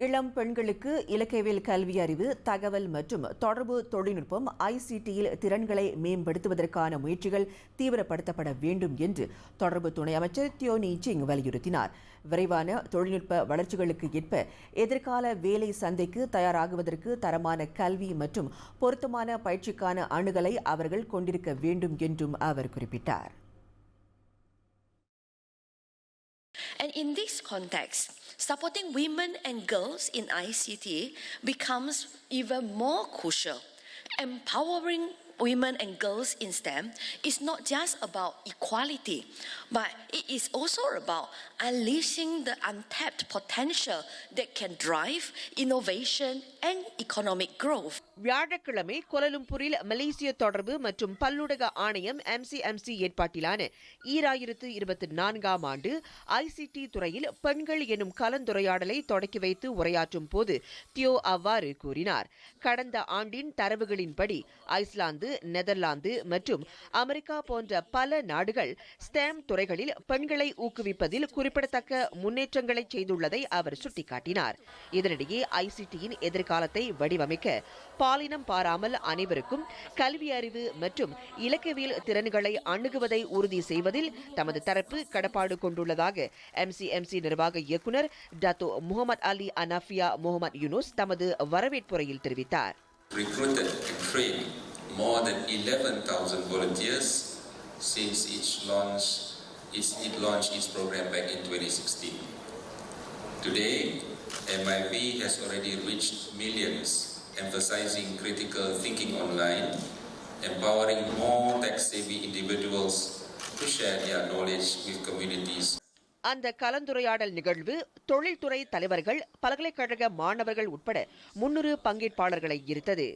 இளம் பெண்களுக்கு இலக்கியவியல் கல்வி அறிவு தகவல் மற்றும் தொடர்பு தொழில்நுட்பம் ஐசிடியில் திறன்களை மேம்படுத்துவதற்கான முயற்சிகள் தீவிரப்படுத்தப்பட வேண்டும் என்று தொடர்பு துணை அமைச்சர் தியோனி சிங் வலியுறுத்தினார். விரைவான தொழில்நுட்ப வளர்ச்சிகளுக்கு ஏற்ப எதிர்கால வேலை சந்தைக்கு தயாராகுவதற்கு தரமான கல்வி மற்றும் பொருத்தமான பயிற்சிக்கான அணுகலை அவர்கள் கொண்டிருக்க வேண்டும் என்றும் அவர் குறிப்பிட்டார். And in this context, supporting women and girls in ICT becomes even more crucial. Empowering women and girls in STEM is not just about equality, but it is also about unleashing the untapped potential that can drive innovation and economic growth. வியாழக்கிழமை கோலலும்பூரில் மலேசிய தொடர்பு மற்றும் பல்லூடக ஆணையம் MCMC ஏற்பாட்டிலான ஈராயிரத்து இருபத்தி நான்காம் ஆண்டு ICT துறையில் பெண்கள் எனும் கலந்துரையாடலை தொடக்கி வைத்து உரையாற்றும் போது தியோ அவ்வாறு கூறினார் கடந்த ஆண்டின் தரவுகளின்படி ஐஸ்லாந்து நெதர்லாந்து மற்றும் அமெரிக்கா போன்ற பல நாடுகள் ஸ்டேம் துறைகளில் பெண்களை ஊக்குவிப்பதில் குறிப்பிடத்தக்க முன்னேற்றங்களை செய்துள்ளதை அவர் சுட்டிக்காட்டினார். இதனிடையே ஐசிடியின் எதிர்காலத்தை வடிவமைக்க பாலினம் பாராமல் அனைவருக்கும் கல்வி அறிவு மற்றும் இலக்கவியல் திறன்களை அணுகுவதை உறுதி செய்வதில் தமது தரப்பு கடப்பாடு கொண்டுள்ளதாக எம்சிஎம்சி நிர்வாக இயக்குனர் Dato Mohamed Ali Anafiah Mohamed Yunus தமது வரவேற்புரையில் தெரிவித்தார். Recruited and trained more than 11,000 volunteers since its launch, its, it launched its program back in 2016. Today, MIV has already reached millions, emphasizing critical thinking online, empowering more tech-savvy individuals to share their knowledge with communities அந்த கலந்துரையாடல் நிகழ்வு தொழில்துறை தலைவர்கள் பல்கலைக்கழக மாணவர்கள் உட்பட முன்னூறு பங்கேற்பாளர்களை ஈர்த்தது